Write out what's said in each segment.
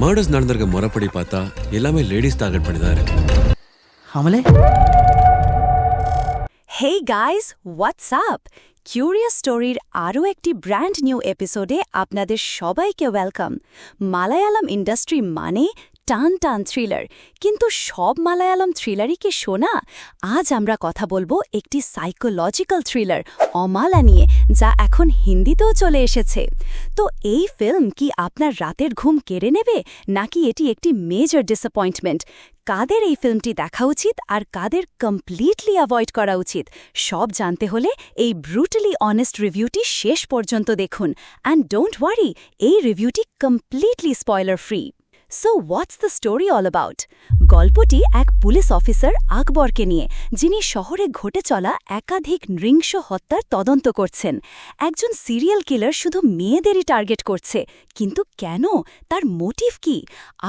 Murders நடந்திருக்க முறைப்படி பார்த்தா எல்லாமே லேடிஸ் டார்கெட் பண்ணி தான் இருக்கு আমলে hey guys what's up curious স্টোরির আরও একটি ব্র্যান্ড নিউ এপিসোডে আপনাদের সবাইকে ওয়েলকাম মালায়ালাম ইন্ডাস্ট্রি মানে টান টান থ্রিলার। কিন্তু সব মালায়ালাম থ্রিলারই কি শোনা আজ আমরা কথা বলব একটি সাইকোলজিক্যাল থ্রিলার, অমালা নিয়ে, যা এখন হিন্দিতেও চলে এসেছে। তো এই ফিল্ম কি আপনার রাতের ঘুম কেড়ে নেবে, নাকি এটি একটি মেজর ডিসঅ্যাপয়েন্টমেন্ট কাদের এই ফিল্মটি দেখা উচিত আর কাদের কমপ্লিটলি অ্যাভয়েড করা উচিত? সব জানতে হলে এই ব্রুটালি অনেস্ট রিভিউটি শেষ পর্যন্ত দেখুন। অ্যান্ড ডোন্ট ওয়ারি এই রিভিউটি completely spoiler free so what's the story all about গল্পটি এক পুলিশ অফিসার আকবরকে নিয়ে, যিনি শহরে ঘটে চলা একাধিক নৃংস হত্যার তদন্ত করছেন। একজন সিরিয়াল কিলার শুধু মেয়েদেরই টার্গেট করছে, কিন্তু কেন? তার মোটিভ কি?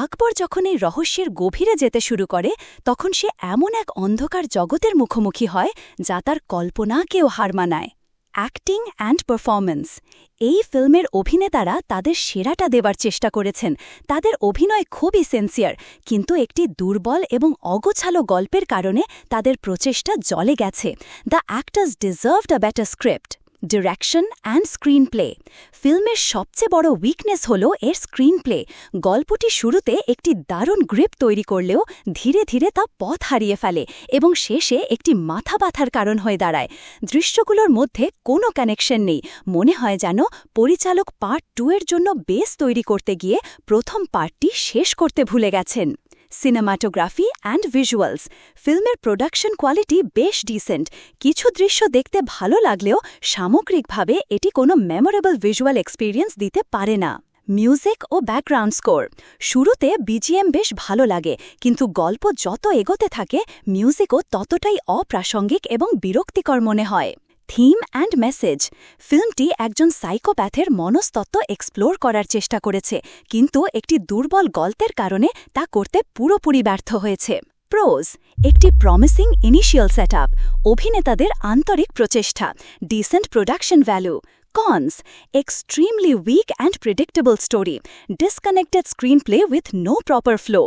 আকবর যখন এই রহস্যের গভীরে যেতে শুরু করে, তখন সে এমন এক অন্ধকার জগতের মুখোমুখি হয়, যা তার কল্পনাকেও হার মানায়। অ্যাক্টিং অ্যান্ড পারফরম্যান্স এই ফিল্মের অভিনেতারা তাদের সেরাটা দেবার চেষ্টা করেছেন। তাদের অভিনয় খুবই সেন্সিয়ার কিন্তু একটি দুর্বল এবং অগোছালো গল্পের কারণে তাদের প্রচেষ্টা জলে গেছে। The actors deserved a better script direction and screenplay ফিল্মের সবচেয়ে বড় উইকনেস হল এর স্ক্রিন প্লে গল্পটি শুরুতে একটি দারুণ গ্রিপ তৈরি করলেও ধীরে ধীরে তা পথ হারিয়ে ফেলে এবং শেষে একটি মাথা ব্যথার কারণ হয়ে দাঁড়ায়। দৃশ্যগুলোর মধ্যে কোনো কানেকশন নেই। মনে হয় যেন পরিচালক পার্ট টু এর জন্য বেস তৈরি করতে গিয়ে প্রথম পার্টটি শেষ করতে ভুলে গেছেন। সিনেমাটোগ্রাফি অ্যান্ড ভিজুয়ালস ফিল্মের প্রোডাকশন কোয়ালিটি বেশ ডিসেন্ট কিছু দৃশ্য দেখতে ভালো লাগলেও সামগ্রিকভাবে এটি কোনো মেমোরেবল ভিজুয়াল এক্সপিরিয়েন্স দিতে পারে না। মিউজিক ও ব্যাকগ্রাউন্ড স্কোর শুরুতে বিজিএম বেশ ভালো লাগে, কিন্তু গল্প যত এগোতে থাকে মিউজিকও ততটাই অপ্রাসঙ্গিক এবং বিরক্তিকর মনে হয়। থিম অ্যান্ড মেসেজ ফিল্মটি একজন সাইকোপ্যাথের মনস্তত্ত্ব এক্সপ্লোর করার চেষ্টা করেছে, কিন্তু একটি দুর্বল গল্পের কারণে তা করতে পুরোপুরি ব্যর্থ হয়েছে প্রোজ, একটি প্রমিসিং ইনিশিয়াল সেট অভিনেতাদের আন্তরিক প্রচেষ্টা, decent production value Cons Extremely weak and predictable story. Disconnected screenplay with no proper flow.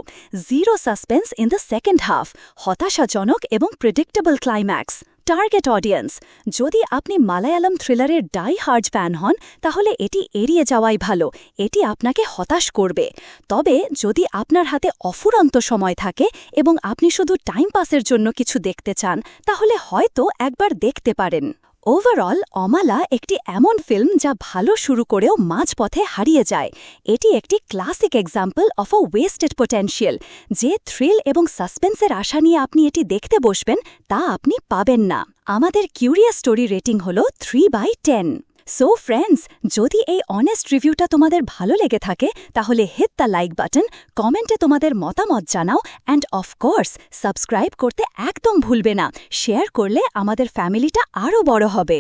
Zero suspense in the second half. হতাশাজনক এবং প্রেডিক্টেবল ক্লাইম্যাক্স টার্গেট অডিয়েন্স যদি আপনি মালায়ালাম থ্রিলারের ডাই হার্জ ফ্যান হন, তাহলে এটি এড়িয়ে যাওয়াই ভালো। এটি আপনাকে হতাশ করবে। তবে যদি আপনার হাতে অফুরন্ত সময় থাকে এবং আপনি শুধু টাইম পাসের জন্য কিছু দেখতে চান, তাহলে হয়তো একবার দেখতে পারেন। ওভারঅল অমালা একটি এমন ফিল্ম যা ভালো শুরু করেও মাঝপথে হারিয়ে যায়। এটি একটি classic example of a wasted potential যে থ্রিল এবং সাসপেন্সের আশা নিয়ে আপনি এটি দেখতে বসবেন, তা আপনি পাবেন না। আমাদের কিউরিয়াস স্টোরি রেটিং হল three by ten so friends যদি এই অনেস্ট রিভিউটা তোমাদের ভালো লেগে থাকে, তাহলে হিট দ্য লাইক বাটন কমেন্টে তোমাদের মতামত জানাও অ্যান্ড অফকোর্স সাবস্ক্রাইব করতে একদম ভুলবে না। শেয়ার করলে আমাদের ফ্যামিলিটা আরও বড় হবে।